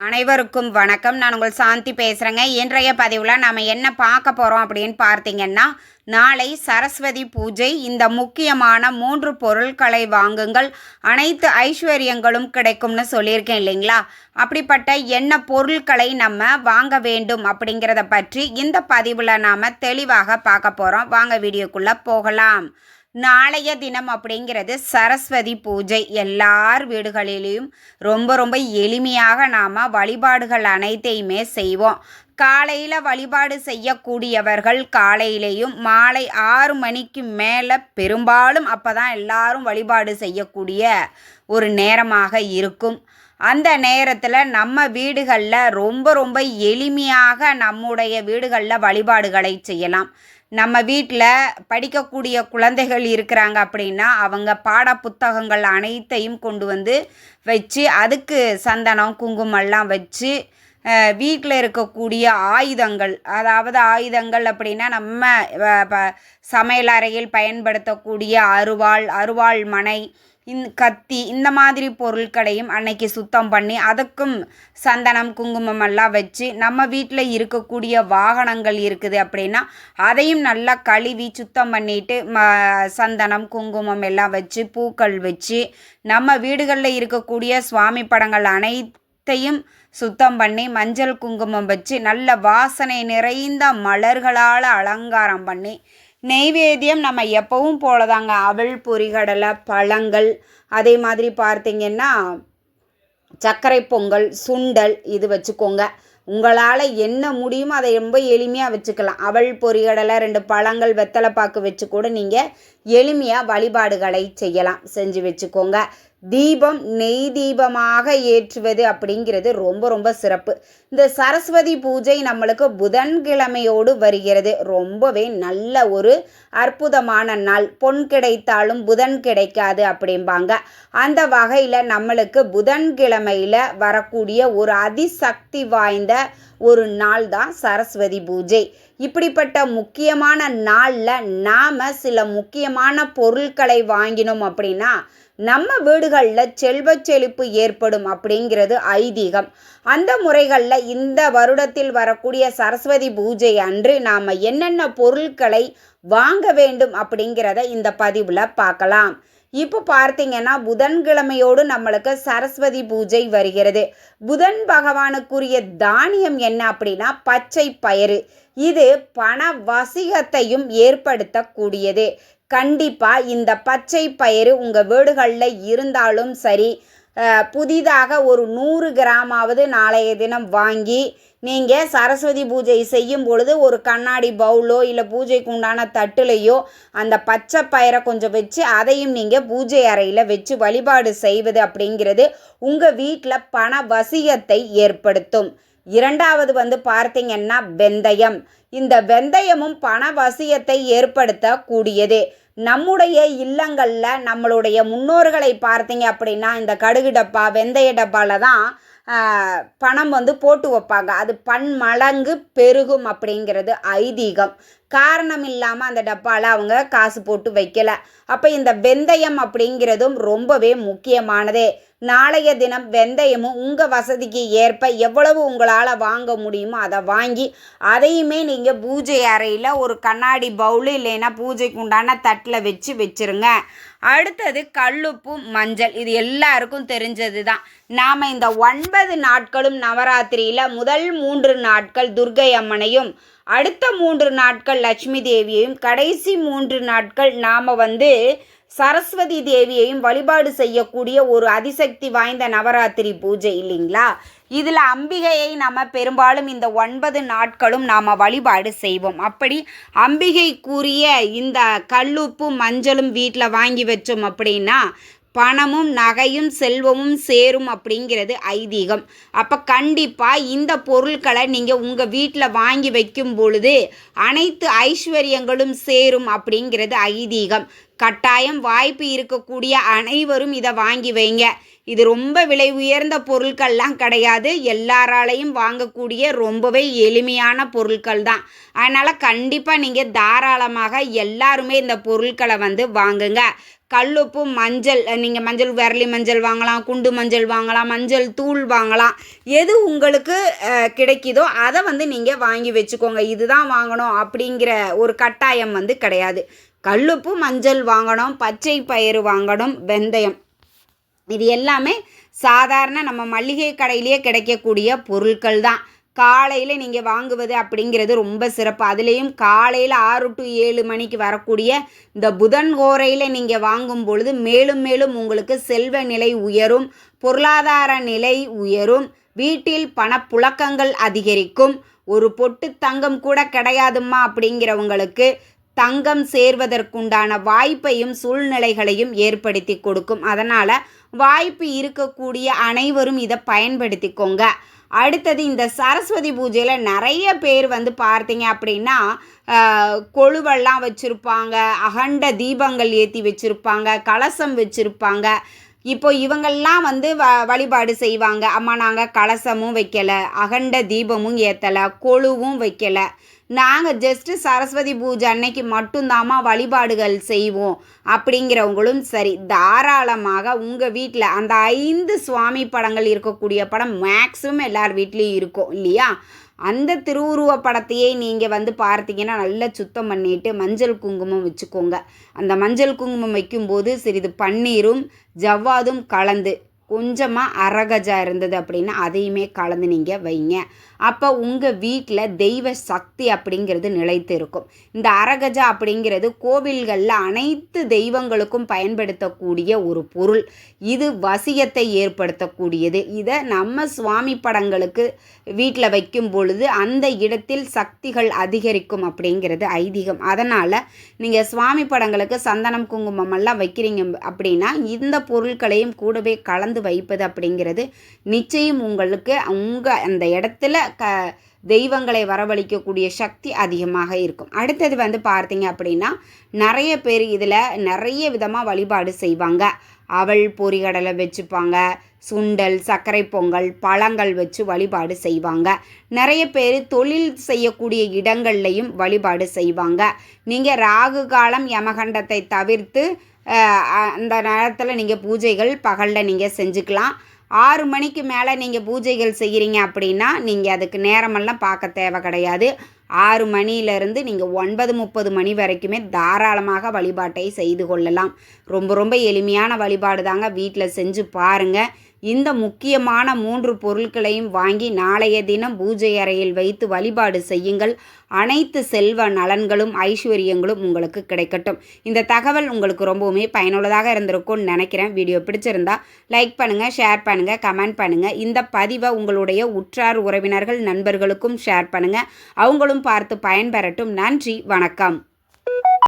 அனைவருக்கும் வணக்கம். நான் உங்கள் சாந்தி பேசுகிறேங்க இன்றைய பதிவில் நாம் என்ன பார்க்க போகிறோம் அப்படின்னு பார்த்தீங்கன்னா நாளை சரஸ்வதி பூஜை. இந்த முக்கியமான மூன்று பொருட்களை வாங்குங்கள். அனைத்து ஐஸ்வர்யங்களும் கிடைக்கும்னு சொல்லியிருக்கேன் இல்லைங்களா? அப்படிப்பட்ட என்ன பொருட்களை நம்ம வாங்க வேண்டும் அப்படிங்கிறத பற்றி இந்த பதிவில் நாம் தெளிவாக பார்க்க போகிறோம் வாங்க வீடியோக்குள்ளே போகலாம். நாளைய தினம் அப்படிங்கிறது சரஸ்வதி பூஜை. எல்லார் வீடுகளிலையும் ரொம்ப ரொம்ப எளிமையாக நாம் வழிபாடுகள் அனைத்தையுமே செய்வோம். காலையில் வழிபாடு செய்யக்கூடியவர்கள் காலையிலேயும் மாலை ஆறு மணிக்கு மேலே பெரும்பாலும் அப்போ தான் எல்லாரும் வழிபாடு செய்யக்கூடிய ஒரு நேரமாக இருக்கும். அந்த நேரத்தில் நம்ம வீடுகளில் ரொம்ப ரொம்ப எளிமையாக நம்முடைய வீடுகளில் வழிபாடுகளை செய்யலாம். நம்ம வீட்டில் படிக்கக்கூடிய குழந்தைகள் இருக்கிறாங்க அப்படின்னா அவங்க பாட புத்தகங்கள் அனைத்தையும் கொண்டு வந்து வச்சு அதுக்கு சந்தனம் குங்குமம்லாம் வச்சு வீட்டில் இருக்கக்கூடிய ஆயுதங்கள் அதாவது ஆயுதங்கள் அப்படின்னா நம்ம ப- சமையல் அறையில் பயன்படுத்தக்கூடிய அருவாள் அருவாள் மனை இந் கத்தி இந்த மாதிரி பொருட்களையும் அன்னைக்கு சுத்தம் பண்ணி அதுக்கும் சந்தனம் குங்குமம் எல்லாம் வச்சு நம்ம வீட்டில் இருக்கக்கூடிய வாகனங்கள் இருக்குது அப்படின்னா அதையும் நல்லா கழுவி சுத்தம் பண்ணிட்டு ம சந்தனம் குங்குமம் எல்லாம் வச்சு பூக்கள் வச்சு நம்ம வீடுகளில் இருக்கக்கூடிய சுவாமி படங்கள் அனைத்தையும் சுத்தம் பண்ணி மஞ்சள் குங்குமம் வச்சு நல்ல வாசனை நிறைந்த மலர்களால் அலங்காரம் பண்ணி நெய்வேத்தியம் நம்ம எப்பவும் போலதாங்க. அவள் பொரிகடலை பழங்கள் அதே மாதிரி பார்த்தீங்கன்னா சர்க்கரை பொங்கல் சுண்டல் இது வச்சுக்கோங்க. உங்களால் என்ன முடியுமோ அதை ரொம்ப எளிமையாக வச்சுக்கலாம். அவள் பொரிகடலை ரெண்டு பழங்கள் வெத்தலைப்பாக்கு வச்சு கூட நீங்கள் எளிமையாக வழிபாடுகளை செய்யலாம். செஞ்சு வச்சுக்கோங்க. தீபம் நெய் தீபமாக ஏற்றுவது அப்படிங்கிறது ரொம்ப ரொம்ப சிறப்பு. இந்த சரஸ்வதி பூஜை நம்மளுக்கு புதன்கிழமையோடு வருகிறது. ரொம்பவே நல்ல ஒரு அற்புதமான நாள். பொன் கிடைத்தாலும் புதன் கிடைக்காது அப்படிம்பாங்க. அந்த வகையில் நம்மளுக்கு புதன்கிழமையில் வரக்கூடிய ஒரு அதிசக்தி வாய்ந்த ஒரு நாள் தான் சரஸ்வதி பூஜை. இப்படிப்பட்ட முக்கியமான நாளில் நாம் சில முக்கியமான பொருட்களை வாங்கினோம் அப்படின்னா நம்ம வீடுகளில் செல்வ செழிப்பு ஏற்படும் அப்படிங்கிறது ஐதீகம். அந்த முறைகளில் இந்த வருடத்தில் வரக்கூடிய சரஸ்வதி பூஜை அன்று நாம் என்னென்ன பொருட்களை வாங்க வேண்டும் அப்படிங்கிறத இந்த பதிவில் பார்க்கலாம். இப்போ பார்த்தீங்கன்னா புதன்கிழமையோடு நம்மளுக்கு சரஸ்வதி பூஜை வருகிறது. புதன் பகவானுக்குரிய தானியம் என்ன அப்படின்னா பச்சை பயிறு. இது பண வசிகத்தையும் ஏற்படுத்தக்கூடியது. கண்டிப்பாக இந்த பச்சை பயிறு உங்கள் வீடுகளில் இருந்தாலும் சரி புதிதாக ஒரு நூறு கிராமாவது நாளைய தினம் வாங்கி நீங்கள் சரஸ்வதி பூஜை செய்யும் பொழுது ஒரு கண்ணாடி பவுலோ இல்லை பூஜைக்கு உண்டான தட்டுலையோ அந்த பச்சை பயிரை கொஞ்சம் வச்சு அதையும் நீங்கள் பூஜை அறையில் வச்சு வழிபாடு செய்வது அப்படிங்கிறது உங்கள் வீட்டில் பண வசியத்தை ஏற்படுத்தும். இரண்டாவது வந்து பார்த்தீங்கன்னா வெந்தயம். இந்த வெந்தயமும் பண வசியத்தை ஏற்படுத்தக்கூடியது. நம்முடைய இல்லங்களில் நம்மளுடைய முன்னோர்களை பார்த்தீங்க அப்படின்னா இந்த கடுகு டப்பா வெந்தய டப்பாவில் தான் பணம் வந்து போட்டு வைப்பாங்க. அது பன்மடங்கு பெருகும் அப்படிங்கிறது ஐதீகம். காரணம் இல்லாமல் அந்த டப்பாவில் அவங்க காசு போட்டு வைக்கல. அப்போ இந்த வெந்தயம் அப்படிங்கிறதும் ரொம்பவே முக்கியமானதே. நாளைய தினம் வெந்தயமும் உங்கள் வசதிக்கு ஏற்ப எவ்வளவு உங்களால் வாங்க முடியுமோ அதை வாங்கி அதையுமே நீங்கள் பூஜை அறையில் ஒரு கண்ணாடி பவுலு இல்லைன்னா பூஜைக்கு உண்டான தட்டில் வச்சு வச்சுருங்க. அடுத்தது கல்லுப்பு மஞ்சள் இது எல்லாருக்கும் தெரிஞ்சது தான் நாம் இந்த ஒன்பது நாட்களும் நவராத்திரியில் முதல் மூன்று நாட்கள் துர்க்கை அம்மனையும் அடுத்த மூன்று நாட்கள் லட்சுமி தேவியையும் கடைசி மூன்று நாட்கள் நாம் வந்து சரஸ்வதி தேவியையும் வழிபாடு செய்யக்கூடிய ஒரு அதிசக்தி வாய்ந்த நவராத்திரி பூஜை இல்லைங்களா? இதில் அம்பிகையை நம்ம பெரும்பாலும் இந்த ஒன்பது நாட்களும் நாம் வழிபாடு செய்வோம். அப்படி அம்பிகைக்குரிய இந்த கல்லுப்பும் மஞ்சளும் வீட்டில் வாங்கி வச்சோம் அப்படின்னா பணமும் நகையும் செல்வமும் சேரும் அப்படிங்கிறது ஐதீகம். அப்போ கண்டிப்பாக இந்த பொருட்களை நீங்கள் உங்கள் வீட்டில் வாங்கி வைக்கும் பொழுது அனைத்து ஐஸ்வர்யங்களும் சேரும் அப்படிங்கிறது ஐதீகம். கட்டாயம் வாய்ப்பு இருக்கக்கூடிய அனைவரும் இதை வாங்கி வைங்க. இது ரொம்ப விலை உயர்ந்த பொருட்கள்லாம் கிடையாது. எல்லாராலையும் வாங்கக்கூடிய ரொம்பவே எளிமையான பொருட்கள் தான். அதனால் கண்டிப்பாக நீங்கள் தாராளமாக எல்லாருமே இந்த பொருட்களை வந்து வாங்குங்க. கல்லுப்பு மஞ்சள் நீங்கள் மஞ்சள் விரலி மஞ்சள் வாங்கலாம் குண்டு மஞ்சள் வாங்கலாம் மஞ்சள் தூள் வாங்கலாம். எது உங்களுக்கு கிடைக்குதோ அதை வந்து நீங்கள் வாங்கி வச்சுக்கோங்க. இதுதான் வாங்கணும் அப்படிங்கிற ஒரு கட்டாயம் வந்து கிடையாது. கல்லுப்பு மஞ்சள் வாங்கணும் பச்சை பயிறு வாங்கணும் வெந்தயம். இது எல்லாமே சாதாரண நம்ம மளிகை கடையிலேயே கிடைக்கக்கூடிய பொருட்கள் தான் காலையில் நீங்கள் வாங்குவது அப்படிங்கிறது ரொம்ப சிறப்பு. அதுலேயும் காலையில் ஆறு டு ஏழு மணிக்கு வரக்கூடிய இந்த புதன் கோரையில் நீங்கள் வாங்கும் பொழுது மேலும் மேலும் உங்களுக்கு செல்வ நிலை உயரும் பொருளாதார நிலை உயரும் வீட்டில் பணப்புழக்கங்கள் அதிகரிக்கும். ஒரு பொட்டு தங்கம் கூட கிடையாதும்மா அப்படிங்கிறவங்களுக்கு தங்கம் சேர்வதற்குண்டான வாய்ப்பையும் சூழ்நிலைகளையும் ஏற்படுத்தி கொடுக்கும். அதனால் வாய்ப்பு இருக்கக்கூடிய அனைவரும் இதை பயன்படுத்திக்கோங்க. அடுத்தது இந்த சரஸ்வதி பூஜையில் நிறைய பேர் வந்து பார்த்தீங்க அப்படின்னா கொழுவெல்லாம் வச்சுருப்பாங்க அகண்ட தீபங்கள் ஏற்றி வச்சுருப்பாங்க கலசம் வச்சுருப்பாங்க. இப்போ இவங்கெல்லாம் வந்து வ வழிபாடு செய்வாங்க. அம்மா நாங்கள் கலசமும் வைக்கலை அகண்ட தீபமும் ஏற்றலை கொழுவும் வைக்கலை. நாங்கள் ஜஸ்ட்டு சரஸ்வதி பூஜை அன்னைக்கு மட்டும்தாம்மா வழிபாடுகள் செய்வோம். அப்படிங்கிறவங்களும் சரி தாராளமாக உங்கள் வீட்டில் அந்த ஐந்து சுவாமி படங்கள் இருக்கக்கூடிய படம் மேக்ஸிமம் எல்லார் வீட்லேயும் இருக்கும் இல்லையா? அந்த திருவுருவ படத்தையே நீங்கள் வந்து பார்த்தீங்கன்னா நல்லா சுத்தம் பண்ணிட்டு மஞ்சள் குங்குமம் வச்சுக்கோங்க. அந்த மஞ்சள் குங்குமம் வைக்கும்போது சிறிது பன்னீரும் ஜவ்வாதும் கலந்து கொஞ்சமாக அரகஜா இருந்தது அப்படின்னா அதையுமே கலந்து நீங்கள் வைங்க. அப்போ உங்கள் வீட்டில் தெய்வ சக்தி அப்படிங்கிறது நிலைத்து இருக்கும். இந்த அரகஜா அப்படிங்கிறது கோவில்களில் அனைத்து தெய்வங்களுக்கும் பயன்படுத்தக்கூடிய ஒரு பொருள். இது வசியத்தை ஏற்படுத்தக்கூடியது. இதை நம்ம சுவாமி படங்களுக்கு வீட்டில் வைக்கும் பொழுது அந்த இடத்தில் சக்திகள் அதிகரிக்கும் அப்படிங்கிறது ஐதீகம். அதனால் நீங்கள் சுவாமி படங்களுக்கு சந்தனம் குங்குமம் எல்லாம் வைக்கிறீங்க அப்படின்னா இந்த பொருட்களையும் கூடவே கலந்து வைப்பது அப்படிங்கிறது நிச்சயம் உங்களுக்கு உங்கள் அந்த இடத்துல க தெய்வங்களை வரவழைக்கக்கூடிய சக்தி அதிகமாக இருக்கும். அடுத்தது வந்து பார்த்தீங்க அப்படின்னா நிறைய பேர் இதில் நிறைய விதமாக வழிபாடு செய்வாங்க. அவள் பொறிகடலை வச்சுப்பாங்க சுண்டல் சர்க்கரை பொங்கல் பழங்கள் வச்சு வழிபாடு செய்வாங்க. நிறைய பேர் தொழில் செய்யக்கூடிய இடங்கள்லையும் வழிபாடு செய்வாங்க. நீங்கள் ராகு காலம் யமகண்டத்தை தவிர்த்து அந்த நேரத்தில் நீங்கள் பூஜைகள் பகலில் நீங்கள் செஞ்சுக்கலாம். ஆறு மணிக்கு மேலே நீங்கள் பூஜைகள் செய்கிறீங்க அப்படின்னா நீங்கள் அதுக்கு நேரமெல்லாம் பார்க்க தேவை கிடையாது. ஆறு மணியிலேருந்து நீங்கள் ஒன்பது முப்பது மணி வரைக்குமே தாராளமாக வழிபாட்டை செய்து கொள்ளலாம். ரொம்ப ரொம்ப எளிமையான வழிபாடு தாங்க வீட்டில் செஞ்சு பாருங்கள் இந்த முக்கியமான மூன்று பொருட்களையும் வாங்கி நாளைய தினம் பூஜை அறையில் வைத்து வழிபாடு செய்யுங்கள். அனைத்து செல்வ நலன்களும் ஐஸ்வர்யங்களும் உங்களுக்கு கிடைக்கட்டும். இந்த தகவல் உங்களுக்கு ரொம்பவுமே பயனுள்ளதாக இருந்திருக்கும்னு நினைக்கிறேன். வீடியோ பிடிச்சிருந்தா லைக் பண்ணுங்கள் ஷேர் பண்ணுங்கள் கமெண்ட் பண்ணுங்கள் இந்த பதிவை உங்களுடைய உற்றார் உறவினர்கள் நண்பர்களுக்கும் ஷேர் பண்ணுங்கள் அவங்களும் பார்த்து பயன்பெறட்டும். நன்றி வணக்கம்.